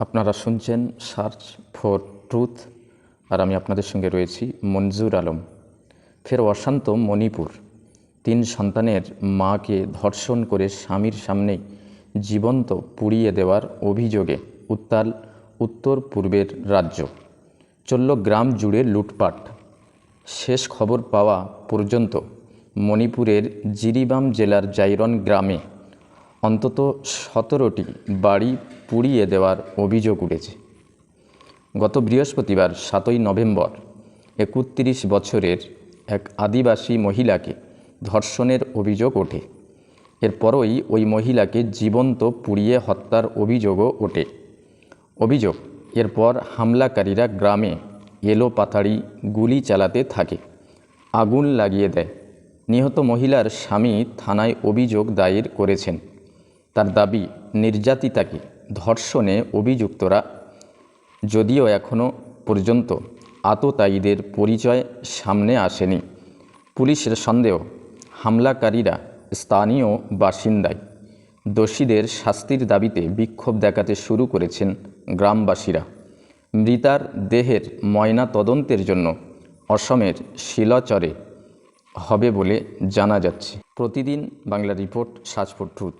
আপনারা শুনছেন search for truth আর আমি আপনাদের সঙ্গে রয়েছি মঞ্জুর আলম। ফের অশান্ত মণিপুর। তিন সন্তানের মাকে ধর্ষণ করে স্বামীর সামনেই জীবন্ত পুড়িয়ে দেওয়ার অভিযোগে উত্তাল উত্তর পূর্বের রাজ্য। চলল গ্রাম জুড়ে লুটপাট। শেষ খবর পাওয়া পর্যন্ত মণিপুরের জিরিবাম জেলার জাইরন গ্রামে অন্তত সতেরোটি বাড়ি পুড়িয়ে দেওয়ার অভিযোগ উঠেছে। গত বৃহস্পতিবার সাতই নভেম্বর একত্রিশ বছরের এক আদিবাসী মহিলাকে ধর্ষণের অভিযোগ ওঠে। এরপরই ওই মহিলাকে জীবন্ত পুড়িয়ে হত্যার অভিযোগও ওঠে। অভিযোগ, এরপর হামলাকারীরা গ্রামে এলো পাতাড়ি গুলি চালাতে থাকে, আগুন লাগিয়ে দেয়। নিহত মহিলার স্বামী থানায় অভিযোগ দায়ের করেছেন। তার দাবি, নির্যাতিতাকে ধর্ষণে অভিযুক্তরা যদিও এখনও পর্যন্ত আততায়ীদের পরিচয় সামনে আসেনি। পুলিশের সন্দেহ, হামলাকারীরা স্থানীয় বাসিন্দাই দোষীদের শাস্তির দাবিতে বিক্ষোভ দেখাতে শুরু করেছেন গ্রামবাসীরা। মৃতার দেহের ময়না তদন্তের জন্য অসমের শিলচরে হবে বলে জানা যাচ্ছে। প্রতিদিন বাংলা রিপোর্ট ফর ট্রুথ।